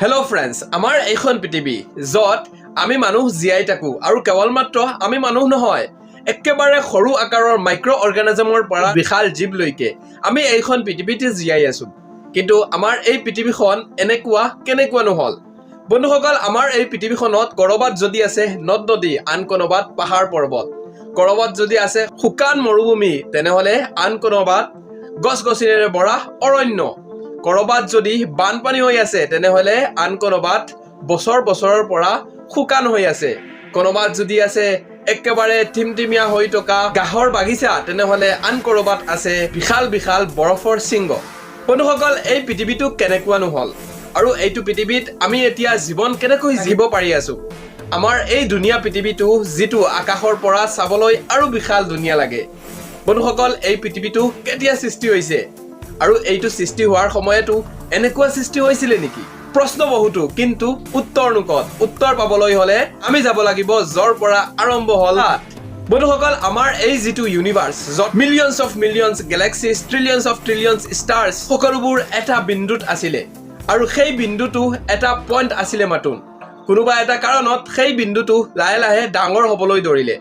Hello' friends আমাৰ এইখন পৃথিৱী য'ত আমি মানুহ জীয়াই থাকোঁ আৰু কেৱল মাত্ৰ আমি মানুহ নহয় একেবাৰে সৰু আকাৰৰ মাইক্ৰ' অৰ্গেনিজমৰ পৰা বিশাল জীৱলৈকে আমি এইখন পৃথিৱীতে জীয়াই আছোঁ। কিন্তু আমাৰ এই পৃথিৱীখন এনেকুৱা কেনেকুৱানো হ'ল বন্ধুসকল আমাৰ এই পৃথিৱীখনত ক'ৰবাত যদি আছে নদ নদী আন কোনোবাত পাহাৰ পৰ্বত ক'ৰবাত যদি আছে শুকান মৰুভূমি তেনেহ'লে আন কোনোবাত গছ গছনিৰে ভৰা অৰণ্য। ক'ৰবাত যদি বানপানী হৈ আছে তেনেহ'লে আন কোনোবাত বছৰ বছৰৰ পৰা শুকান হৈ আছে। কোনোবাত যদি আছে একেবাৰে থিমথিমীয়া হৈ থকা গাহৰ বাগিচা তেনেহ'লে আন ক'ৰবাত আছে বিশাল বিশাল বৰফৰ শৃংগ। বন্ধুসকল এই পৃথিৱীটো কেনেকুৱানো হ'ল আৰু এইটো পৃথিৱীত আমি এতিয়া জীৱন কেনেকৈ জীৱ পাৰি আছো? আমাৰ এই ধুনীয়া পৃথিৱীটো যিটো আকাশৰ পৰা চাবলৈ আৰু বিশাল ধুনীয়া লাগে। বন্ধুসকল এই পৃথিৱীটো কেতিয়া সৃষ্টি হৈছে? আৰু এইটো সৃষ্টি হোৱাৰ সময়তো এনেকুৱা সৃষ্টি হৈছিলে নেকি? প্ৰশ্ন বহুতো কিন্তু উত্তৰ নোকত উত্তৰ পাবলৈ হলে আমি যাব লাগিব যৰ পৰা আৰম্ভ হ'ল। বন্ধুসকল আমাৰ এই যিটো ইউনিভাৰ্চ য'ত millions of millions galaxies trillions of trillions stars সকলোবোৰ এটা বিন্দুত আছিলে। আৰু সেই বিন্দুটো এটা পইণ্ট আছিলে মাথোন কোনোবা এটা কাৰণত সেই বিন্দুটো লাহে লাহে ডাঙৰ হ'বলৈ ধৰিলে।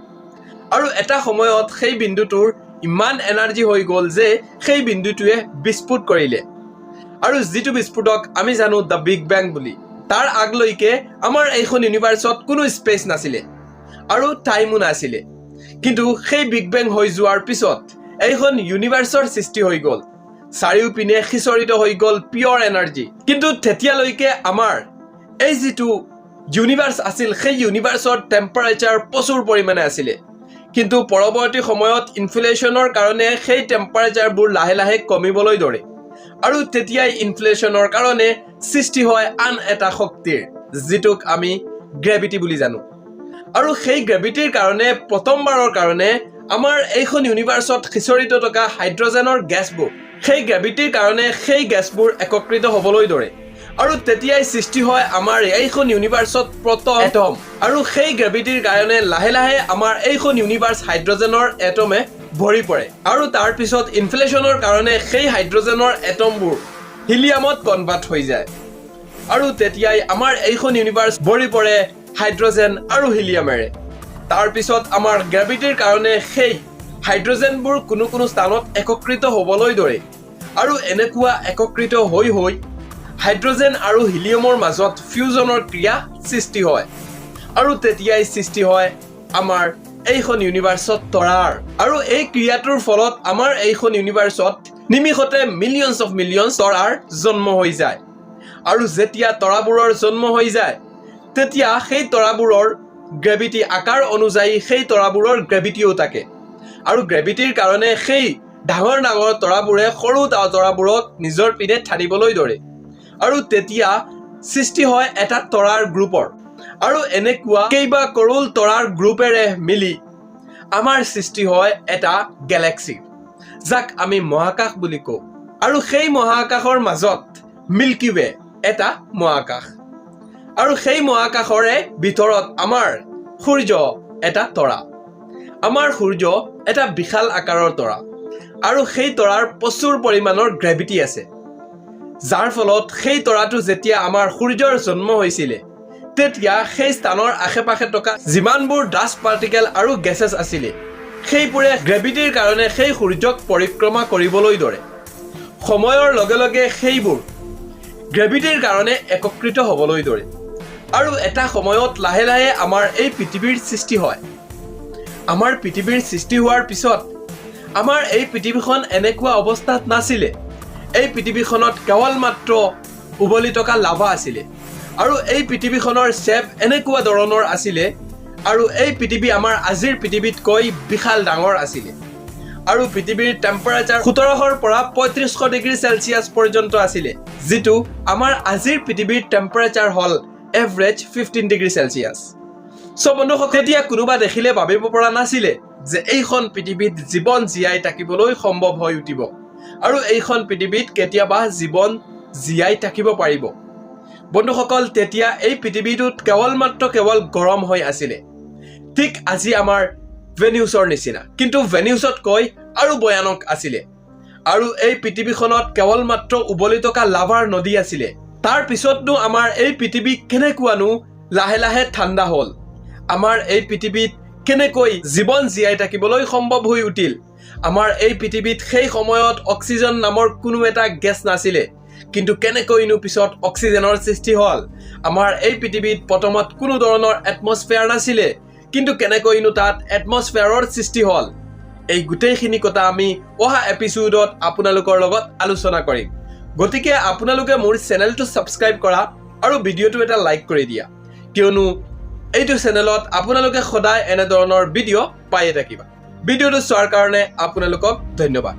আৰু এটা সময়ত সেই বিন্দুটোৰ ইমান এনাৰ্জি হৈ গ'ল যে সেই বিন্দুটোৱে বিস্ফোট কৰিলে। আৰু যিটো বিস্ফোটক আমি জানো দ্য বিগ বেং বুলি, তাৰ আগলৈকে আমাৰ এইখন ইউনিভাৰ্চত কোনো স্পেচ নাছিলে আৰু টাইমো নাছিলে। কিন্তু সেই বিগ বেং হৈ যোৱাৰ পিছত এইখন ইউনিভাৰ্চৰ সৃষ্টি হৈ গ'ল। চাৰিওপিনে সিঁচৰিত হৈ গ'ল পিয়ৰ এনাৰ্জি। কিন্তু তেতিয়ালৈকে আমাৰ এই যিটো ইউনিভাৰ্চ আছিল, সেই ইউনিভাৰ্চৰ টেম্পাৰেচাৰ প্ৰচুৰ পৰিমাণে আছিলে। কিন্তু পৰৱৰ্তী সময়ত ইনফ্লেশ্যনৰ কাৰণে সেই টেম্পাৰেচাৰবোৰ লাহে লাহে কমিবলৈ ধৰে। আৰু তেতিয়াই ইনফ্লেশ্যনৰ কাৰণে সৃষ্টি হয় আন এটা শক্তিৰ, যিটোক আমি গ্ৰেভিটি বুলি জানো। আৰু সেই গ্ৰেভিটিৰ কাৰণে, প্ৰথমবাৰৰ কাৰণে আমাৰ এইখন ইউনিভাৰ্চত সিঁচৰিত থকা হাইড্ৰজেনৰ গেছবোৰ, সেই গ্ৰেভিটিৰ কাৰণে সেই গেছবোৰ একত্ৰিত হ'বলৈ ধৰে। আৰু তেতিয়াই সৃষ্টি হয় আমাৰ এইখন ইউনিভাৰ্চত প্ৰথম এটম আৰু সেই গ্ৰেভিটিৰ কাৰণে লাহে লাহে আমাৰ এইখন ইউনিভাৰ্চ হাইড্ৰজেনৰ এটমে ভৰি পৰে। আৰু তাৰ পিছত ইনফ্লেশ্যনৰ কাৰণে সেই হাইড্ৰজেনৰ এটমবোৰ হিলিয়ামত কনভাৰ্ট হৈ যায়। আৰু তেতিয়াই আমাৰ এইখন ইউনিভাৰ্চ ভৰি পৰে হাইড্ৰজেন আৰু হিলিয়ামেৰে তাৰপিছত আমাৰ গ্ৰেভিটিৰ কাৰণে সেই হাইড্ৰজেনবোৰ কোনো কোনো স্থানত একত্ৰিত হ'বলৈ ধৰে। আৰু এনেকুৱা একত্ৰিত হৈ হৈ হাইড্ৰজেন আৰু হিলিয়ামৰ মাজত ফিউজনৰ ক্ৰিয়া সৃষ্টি হয়। আৰু তেতিয়াই সৃষ্টি হয় আমাৰ এইখন ইউনিভাৰ্চত তৰাৰ। আৰু এই ক্ৰিয়াটোৰ ফলত আমাৰ এইখন ইউনিভাৰ্চত নিমিষতে মিলিয়নছ অফ মিলিয়নছ তৰাৰ জন্ম হৈ যায়। আৰু যেতিয়া তৰাবোৰৰ জন্ম হৈ যায়, তেতিয়া সেই তৰাবোৰৰ গ্ৰেভিটি আকাৰ অনুযায়ী সেই তৰাবোৰৰ গ্ৰেভিটিও থাকে। আৰু গ্ৰেভিটিৰ কাৰণে সেই ডাঙৰ ডাঙৰ তৰাবোৰে সৰু তৰাবোৰক নিজৰ পিনে ঠানিবলৈ ধৰে। আৰু তেতিয়া সৃষ্টি হয় এটা তৰাৰ গ্ৰুপৰ। আৰু এনেকুৱা কেইবা কৰোল তৰাৰ গ্ৰুপেৰে মিলি আমাৰ সৃষ্টি হয় এটা গেলেক্সিৰ যাক আমি মহাকাশ বুলি কওঁ। আৰু সেই মহাকাশৰ মাজত মিল্কি ৱে এটা মহাকাশ। আৰু সেই মহাকাশৰে ভিতৰত আমাৰ সূৰ্য এটা তৰা। আমাৰ সূৰ্য এটা বিশাল আকাৰৰ তৰা। আৰু সেই তৰাৰ প্ৰচুৰ পৰিমাণৰ গ্ৰেভিটি আছে। যাৰ ফলত সেই তৰাটো যেতিয়া আমাৰ সূৰ্যৰ জন্ম হৈছিলে তেতিয়া সেই স্থানৰ আশে পাশে থকা যিমানবোৰ ডাষ্ট পাৰ্টিকেল আৰু গেছেছ আছিলে সেইবোৰে গ্ৰেভিটিৰ কাৰণে সেই সূৰ্যক পৰিক্ৰমা কৰিবলৈ ধৰে। সময়ৰ লগে লগে সেইবোৰ গ্ৰেভিটিৰ কাৰণে একত্ৰিত হ'বলৈ ধৰে। আৰু এটা সময়ত লাহে লাহে আমাৰ এই পৃথিৱীৰ সৃষ্টি হয়। আমাৰ পৃথিৱীৰ সৃষ্টি হোৱাৰ পিছত আমাৰ এই পৃথিৱীখন এনেকুৱা অৱস্থাত নাছিলে এই পৃথিৱীখনত কেৱল মাত্ৰ উবলি থকা লাভা আছিলে। আৰু এই পৃথিৱীখনৰ শ্বেপ এনেকুৱা ধৰণৰ আছিলে আৰু এই পৃথিৱী আমাৰ আজিৰ পৃথিৱীতকৈ বিশাল ডাঙৰ আছিলে। আৰু পৃথিৱীৰ টেম্পাৰেচাৰ সোতৰশৰ পৰা পঁয়ত্ৰিছশ ডিগ্ৰী চেলচিয়াছ পৰ্যন্ত আছিলে যিটো আমাৰ আজিৰ পৃথিৱীৰ টেম্পাৰেচাৰ হ'ল এভাৰেজ ফিফটিন ডিগ্ৰী চেলচিয়াছ চ' বন্ধুসকল তেতিয়া কোনোবা দেখিলে ভাবিব পৰা নাছিলে যে এইখন পৃথিৱীত জীৱন জীয়াই থাকিবলৈ সম্ভৱ হৈ উঠিব। আৰু এইখন পৃথিৱীত কেতিয়াবা জীৱন জীয়াই থাকিব পাৰিব। বন্ধুসকল, তেতিয়া এই পৃথিৱীটোত কেৱল মাত্ৰ কেৱল গৰম হৈ আছিলে। ঠিক আজি আমাৰ ভেনিউছৰ নিচিনা, কিন্তু ভেনিউছতকৈ আৰু ভয়ানক আছিলে। আৰু এই পৃথিৱীখনত কেৱল মাত্ৰ উবলি থকা লাভাৰ নদী আছিলে। তাৰ পিছতনো আমাৰ এই পৃথিৱী কেনেকুৱানো লাহে লাহে ঠাণ্ডা হ'ল। আমাৰ এই পৃথিৱীত কেনেকৈ জীৱন জীয়াই থাকিবলৈ সম্ভৱ হৈ উঠিল আমাৰ এই পৃথিৱীত সেই সময়ত অক্সিজেন নামৰ কোনো এটা গেছ নাছিলে। কিন্তু কেনেকৈনো পিছত অক্সিজেনৰ সৃষ্টি হ'ল? আমাৰ এই পৃথিৱীত প্ৰথমত কোনো ধৰণৰ এটমছফেয়াৰ নাছিলে, কিন্তু কেনেকৈনো তাত এটমছফেয়াৰৰ সৃষ্টি হ'ল? এই গোটেইখিনি কথা আমি অহা এপিছ'ডত আপোনালোকৰ লগত আলোচনা কৰিম। গতিকে আপোনালোকে মোৰ চেনেলটো ছাবস্ক্ৰাইব কৰা আৰু ভিডিঅ'টো এটা লাইক কৰি দিয়া। কিয়নো এইটো চেনেলত আপোনালোকে সদায় এনেধৰণৰ ভিডিঅ' পায়ে থাকিবা। ভিডিঅ'টো চোৱাৰ কাৰণে আপোনালোকক ধন্যবাদ।